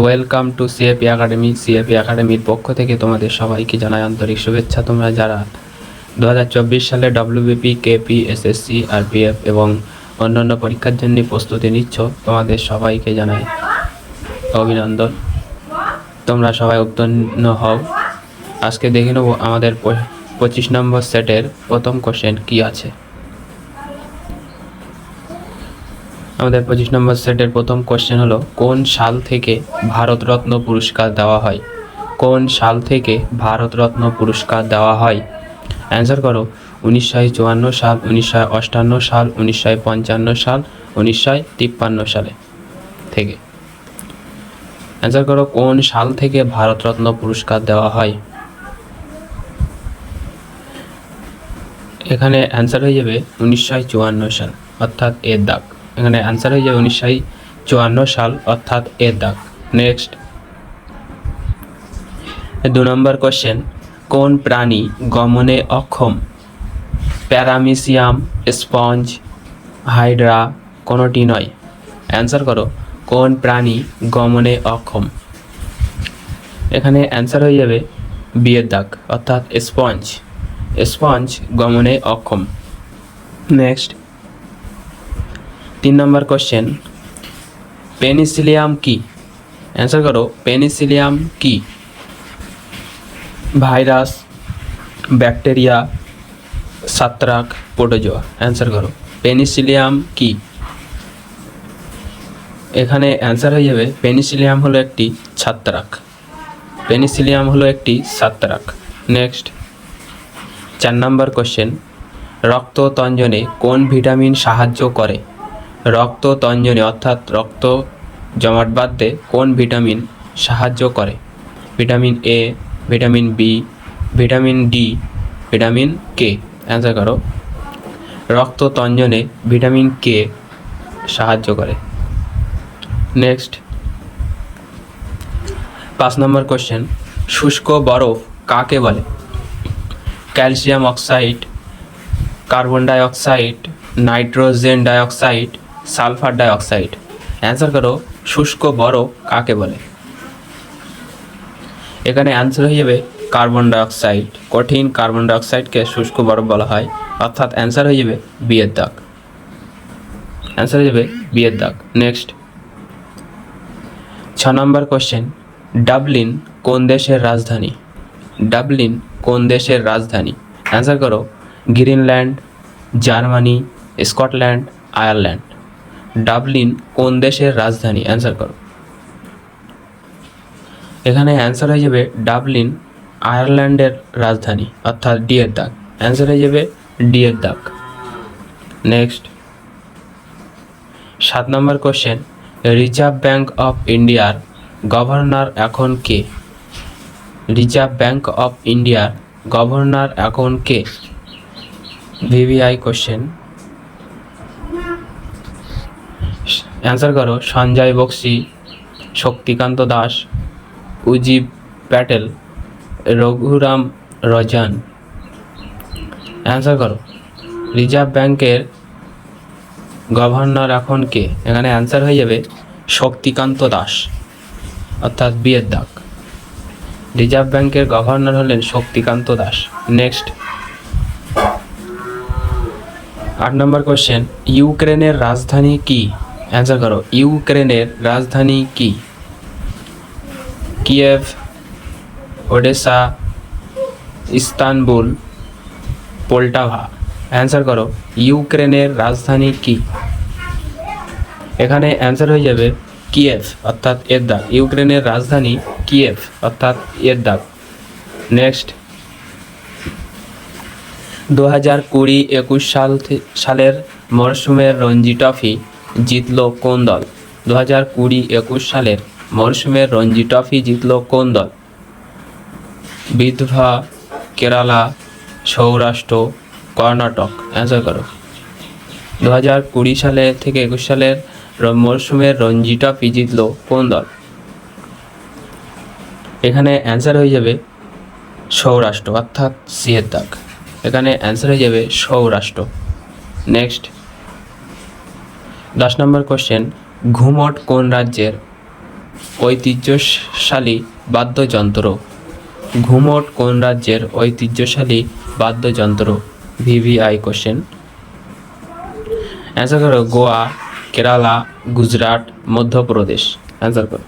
Welcome to CAP academy CAP একাডেমির পক্ষ থেকে তোমাদের সবাইকে জানাই আন্তরিক শুভেচ্ছা। তোমরা যারা দু হাজার চব্বিশ সালে ডব্লিউবিপি কেপি এসএসসি আরপিএফ এবং অন্যান্য পরীক্ষার জন্য প্রস্তুতি নিচ্ছ, তোমাদের সবাইকে জানাই অভিনন্দন। তোমরা সবাই উত্তীর্ণ হও। আজকে দেখে নেব আমাদের পঁচিশ নম্বর সেটের প্রথম কোশ্চেন কি আছে। আমাদের পঁচিশ নম্বর সেটের প্রথম কোশ্চেন হলো, কোন সাল থেকে ভারতরত্ন পুরস্কার দেওয়া হয়? কোন সাল থেকে ভারতরত্ন পুরস্কার দেওয়া হয়? অ্যান্সার করো, উনিশশো চুয়ান্ন সাল, উনিশশো অষ্টান্ন সাল, উনিশশো পঞ্চান্ন সাল, উনিশশো তিপ্পান্ন সালে থেকে। অ্যান্সার করো, কোন সাল থেকে ভারতরত্ন পুরস্কার দেওয়া হয়? এখানে অ্যান্সার হয়ে যাবে উনিশশো চুয়ান্ন সাল, অর্থাৎ এর দাগ। এখানে অ্যান্সার হয়ে যাবে উনিশশো চুয়ান্ন সাল, অর্থাৎ এর দাগ। নেক্সট দু নম্বর কোশ্চেন কোন প্রাণী গমনে অক্ষম? প্যারামিসিয়াম, স্পঞ্জ, হাইড্রা, কোনোটি নয়। অ্যান্সার করো, কোন প্রাণী গমনে অক্ষম? এখানে অ্যান্সার হয়ে যাবে বিয়ের দাগ, অর্থাৎ স্পঞ্জ। স্পঞ্জ গমনে অক্ষম। নেক্সট তিন নম্বর কোশ্চেন পেনিসিলিয়াম কি? অ্যান্সার করো পেনিসিলিয়াম কি? ভাইরাস ব্যাকটেরিয়া সাত্রাক পোটোজোয়া অ্যান্সার করো পেনিসিলিয়াম কি? এখানে অ্যান্সার হয়ে যাবে পেনিসিলিয়াম হলো একটি ছত্রাক। পেনিসিলিয়াম হলো একটি ছত্রাক। নেক্সট চার নম্বর কোশ্চেন রক্ত তঞ্জনে কোন ভিটামিন সাহায্য করে? রক্ত তঞ্জনে অর্থাৎ রক্ত জমাট বাঁধতে কোন ভিটামিন সাহায্য করে? Vitamin A vitamin B vitamin D vitamin K answer করো। রক্ত তঞ্জনে ভিটামিন কে সাহায্য করে। নেক্সট পাঁচ নম্বর কোশ্চেন শুষ্ক বরফ কাকে বলে? Calcium oxide, carbon dioxide nitrogen dioxide sulphur dioxide. Answer করো, শুষ্ক বরফ কাকে বলে? এখানে অ্যান্সার হয়ে যাবে কার্বন ডাইঅক্সাইড কঠিন কার্বন ডাইঅক্সাইডকে শুষ্ক বরফ বলা হয়, অর্থাৎ অ্যান্সার হয়ে যাবে বিয়ের দাগ। অ্যান্সার হয়ে যাবে বিয়ের দাগ। নেক্সট ছ নম্বর কোশ্চেন ডাবলিন কোন দেশের রাজধানী? ডাবলিন কোন দেশের রাজধানী? অ্যান্সার করো, Greenland, Germany, Scotland, Ireland. Dublin কোন দেশের রাজধানী? অ্যান্সার করো। এখানে অ্যান্সার হয়ে যাবে ডাবলিন, আয়ারল্যান্ডের রাজধানী, অর্থাৎ ডি এর দাগ। অ্যান্সার হয়ে যাবে ডি এর দাগ। নেক্সট সাত নম্বর কোশ্চেন রিজার্ভ ব্যাঙ্ক অফ ইন্ডিয়ার গভর্নর এখন কে? রিজার্ভ ব্যাঙ্ক অফ ইন্ডিয়ার গভর্নর এখন কে? ভিভিআই কোশ্চেন অ্যান্সার করো, সঞ্জয় বক্সি, শক্তিকান্ত দাস, উজিব প্যাটেল, রঘুরাম রজান। অ্যান্সার করো, রিজার্ভ ব্যাংকের গভর্নর এখন কে? এখানে অ্যান্সার হয়ে যাবে, শক্তিকান্ত দাস, অর্থাৎ বিয়ের দাগ রিজার্ভ ব্যাংকের গভর্নর হলেন শক্তিকান্ত দাস। নেক্সট আট নম্বর কোশ্চেন ইউক্রেনের রাজধানী কি? অ্যান্সার করো, ইউক্রেনের রাজধানী কি? Kyiv Odessa Istanbul Poltava answer করো, ইউক্রেনের রাজধানী কি? এখানে অ্যান্সার হয়ে যাবে কিয়েভ অর্থাৎ এর দাগ। ইউক্রেনের রাজধানী কিয়েভ অর্থাৎ এর দাগ। নেক্সট দু হাজার কুড়ি একুশ সাল সালের মরশুমের রঞ্জি ট্রফি জিতল কোন দল? দু হাজার কুড়ি একুশ সালের মরশুমের রঞ্জি ট্রফি জিতল কোন দল? বিধবা, কেরালা, সৌরাষ্ট্র, কর্ণাটক। অ্যান্সার করো। দু হাজার কুড়ি সালে থেকে একুশ সালের মরশুমের রঞ্জি ট্রফি জিতল কোন দল? এখানে অ্যান্সার হয়ে যাবে সৌরাষ্ট্র, অর্থাৎ দাগ। এখানে অ্যান্সার হয়ে যাবে সৌরাষ্ট্র। নেক্সট দশ নম্বর কোশ্চেন ঘুমট কোন রাজ্যের ঐতিহ্যশালী বাদ্যযন্ত্র? ঘুমট কোন রাজ্যের ঐতিহ্যশালী বাদ্যযন্ত্র? ভিভিআই কোশ্চেন অ্যান্সার করো, গোয়া, কেরালা, গুজরাট, মধ্যপ্রদেশ। অ্যান্সার করো।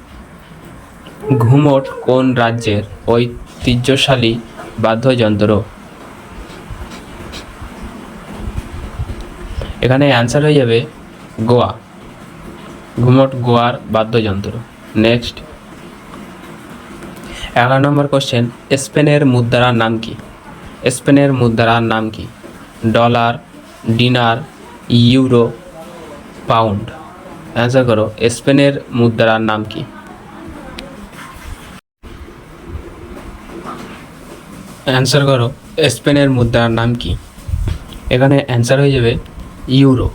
ঘুমট কোন রাজ্যের ঐতিহ্যশালী বাদ্যযন্ত্র? এখানে অ্যান্সার হয়ে যাবে গোয়া। ঘুমট গোয়ার বাদ্যযন্ত্র। নেক্সট এগারো নম্বর কোশ্চেন স্পেনের মুদ্রার নাম কি? স্পেনের মুদ্রার নাম কি? Dollar, dinar, euro, pound. Answer করো, স্পেনের মুদ্রার নাম কি? অ্যান্সার করো, স্পেনের মুদ্রার নাম কি? এখানে অ্যান্সার হয়ে যাবে, ইউরো।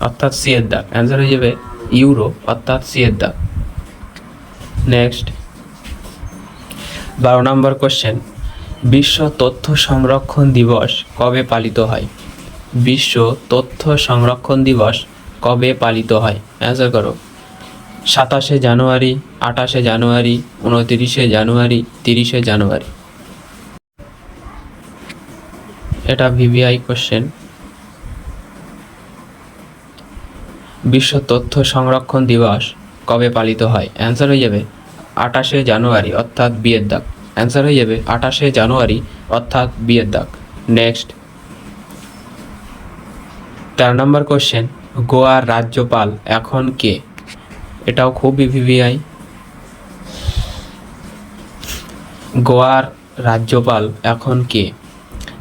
অর্থাৎ সিয়ের দাগ অ্যান্সার হয়ে যাবে ইউরো অর্থাৎ সিয়ের দাগ নেক্সট বারো নম্বর কোশ্চেন বিশ্ব তথ্য সংরক্ষণ দিবস কবে পালিত হয়? বিশ্ব তথ্য সংরক্ষণ দিবস কবে পালিত হয়? অ্যান্সার করো। সাতাশে জানুয়ারি, আঠাশে জানুয়ারি, উনতিরিশে জানুয়ারি, তিরিশে জানুয়ারি। এটা ভিভিআই কোশ্চেন বিশ্ব তথ্য সংরক্ষণ দিবস কবে পালিত হয়? অ্যান্সার হয়ে যাবে আঠাশে জানুয়ারি, অর্থাৎ বিয়ের দাগ অ্যান্সার হয়ে যাবে আঠাশে জানুয়ারি, অর্থাৎ বিয়ের দাগ নেক্সট তেরো নম্বর কোশ্চেন গোয়ার রাজ্যপাল এখন কে? এটাও খুবই ভিভিআই গোয়ার রাজ্যপাল এখন কে?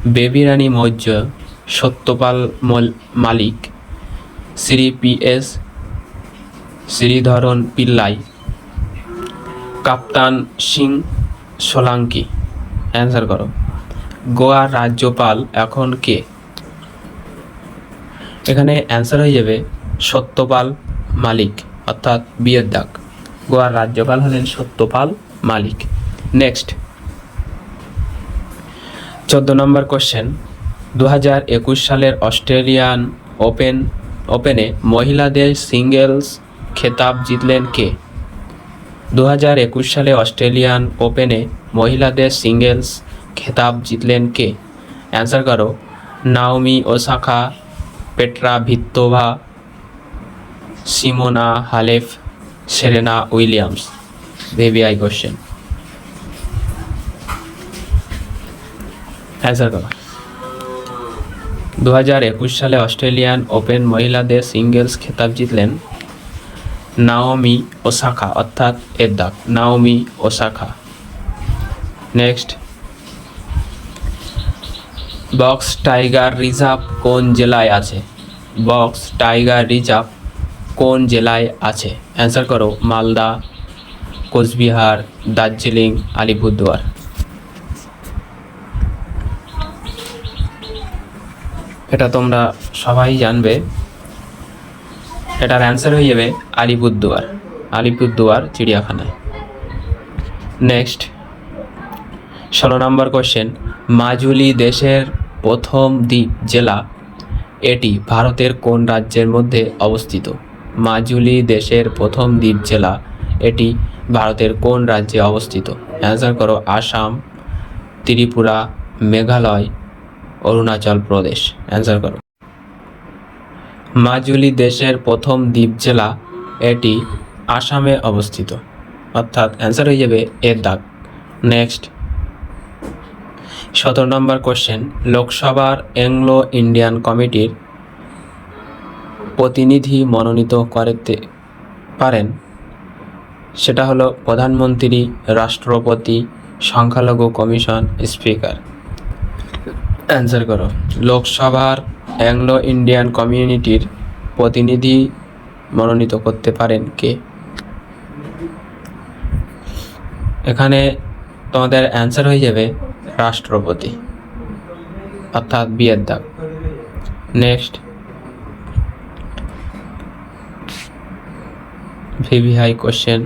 বেবি রানী মৌর্য, সত্যপাল মল- Malik Shri P S Sreedharan Pillai, Kaptan Singh Solanki. Answer করো। গোয়ার রাজ্যপাল এখন কে? এখানে অ্যান্সার হয়ে যাবে সত্যপাল মালিক, অর্থাৎ বিয়ের দাগ গোয়ার রাজ্যপাল হলেন সত্যপাল মালিক। নেক্সট চোদ্দ নম্বর কোশ্চেন দু হাজার একুশ সালের অস্ট্রেলিয়ান ওপেন ওপেনে মহিলাদের সিঙ্গেলস খেতাব জিতলেন কে? দু হাজার একুশ সালে অস্ট্রেলিয়ান ওপেনে মহিলাদের সিঙ্গেলস খেতাব জিতলেন কে? অ্যান্সার করো। Naomi Osaka Petra Kvitova, Simona Halep, Serena Williams. VVI question answer করো। দু হাজার একুশ সালে অস্ট্রেলিয়ান ওপেন মহিলাদের সিঙ্গেলস খেতাব জিতলেন নাওমি ওসাকা অর্থাৎ এর দাগ Naomi Osaka next. Buxa tiger reserve কোন জেলায় আছে? বক্স টাইগার রিজার্ভ কোন জেলায় আছে? অ্যান্সার করো, মালদা, কোচবিহার, দার্জিলিং, আলিপুরদুয়ার। এটা তোমরা সবাই জানবে। এটার অ্যান্সার হয়ে যাবে আলিপুরদুয়ার আলিপুরদুয়ার চিড়িয়াখানায়। নেক্সট ষোলো নম্বর কোশ্চেন মাজুলি দেশের প্রথম দ্বীপ জেলা এটি ভারতের কোন রাজ্যের মধ্যে অবস্থিত? মাজুলি দেশের প্রথম দ্বীপ জেলা এটি ভারতের কোন রাজ্যে অবস্থিত? অ্যান্সার করো, আসাম, ত্রিপুরা, মেঘালয় অরুণাচল প্রদেশ। অ্যান্সার করো। মাজুলি দেশের প্রথম দ্বীপ জেলা এটি আসামে অবস্থিত। অর্থাৎ অ্যান্সার হয়ে যাবে এর দাগ। নেক্সট সতেরো নম্বর কোশ্চেন লোকসভার অ্যাংলো ইন্ডিয়ান কমিটির প্রতিনিধি মনোনীত করতে পারেন। সেটা হলো প্রধানমন্ত্রী, রাষ্ট্রপতি, সংখ্যালঘু কমিশন, স্পিকার। অ্যান্সার করো। লোকসভার অ্যাংলো ইন্ডিয়ান কমিউনিটির প্রতিনিধি মনোনীত করতে পারেন কে? এখানে তোমাদের অ্যান্সার হয়ে যাবে রাষ্ট্রপতি, অর্থাৎ বিয়ের দাগ নেক্সট ভিভিআই কোশ্চেন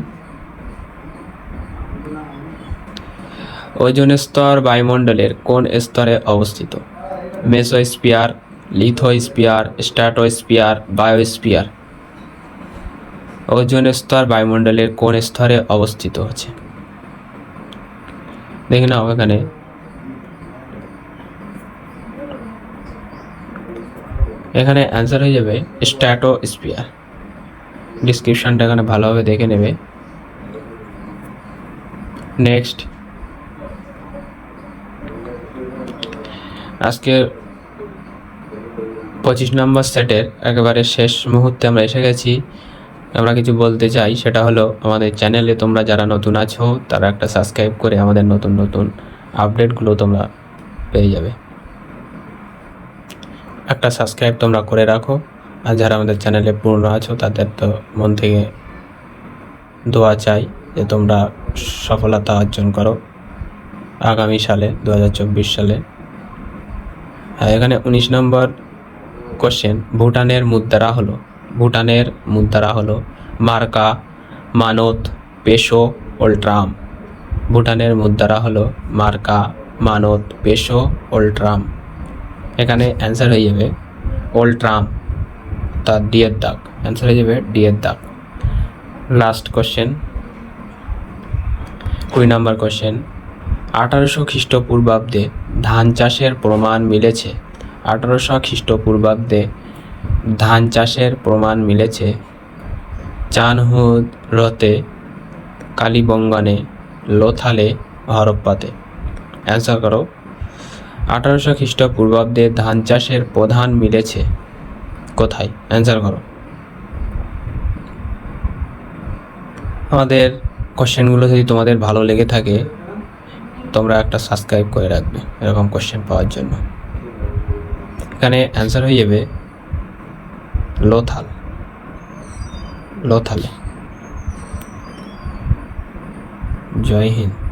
ওজন স্তর বায়ুমণ্ডলের কোন স্তরে অবস্থিত? Mesosphere lithosphere stratosphere biosphere ozone স্তর বায়ুমণ্ডলের কোন স্তরে অবস্থিত আছে দেখে নাও এখানে। এখানে অ্যান্সার হয়ে যাবে স্ট্র্যাটোস্ফিয়ার। ডিসক্রিপশনটা এখানে ভালোভাবে দেখে নেবে। নেক্সট। আজকে পঁচিশ নম্বর সেটের একেবারে শেষ মুহূর্তে আমরা এসে গেছি। আমরা কিছু বলতে চাই, সেটা হলো আমাদের চ্যানেলে তোমরা যারা নতুন আছো, তারা একটা সাবস্ক্রাইব করে আমাদের নতুন নতুন আপডেটগুলো তোমরা পেয়ে যাবে। একটা সাবস্ক্রাইব তোমরা করে রাখো, আর যারা আমাদের চ্যানেলে পুরনো আছো, তাদের তো মন থেকে দোয়া চাই যে তোমরা সফলতা অর্জন করো। আগামী সালে দু হাজার চব্বিশ সালে এখানে উনিশ নম্বর কোশ্চেন ভুটানের মুদ্রা হলো। ভুটানের মুদ্রা হলো মার্কা, মানত, পেশো, ওল্ট্রাম। ভুটানের মুদ্রা হলো মার্কা, মানত, পেশো, ওল্ট্রাম। এখানে অ্যান্সার হয়ে যাবে ওল্ট্রাম, তার ডিয়ের দাগ। অ্যান্সার হয়ে যাবে ডিয়ের দাগ। লাস্ট কোশ্চেন কুড়ি নম্বর কোশ্চেন আঠারোশো খ্রিস্টপূর্বাব্দে ধান চাষের প্রমাণ মিলেছে। আঠারোশো খ্রিস্টপূর্বাব্দে ধান চাষের প্রমাণ মিলেছে। চানহুদ রতে কালীবঙ্গনে, লোথালে, হরপ্পাতে। অ্যান্সার করো। আঠারোশো খ্রিস্টপূর্বাব্দে ধান চাষের প্রধান মিলেছে। কোথায়? অ্যান্সার করো। আমাদের কোশ্চেনগুলো যদি তোমাদের ভালো লেগে থাকে তোমরা একটা সাবস্ক্রাইব করে রাখবে, এরকম কোশ্চেন পাওয়ার জন্য। এখানে অ্যান্সার হয়ে যাবে লোথাল লোথালে জয় হিন্দ।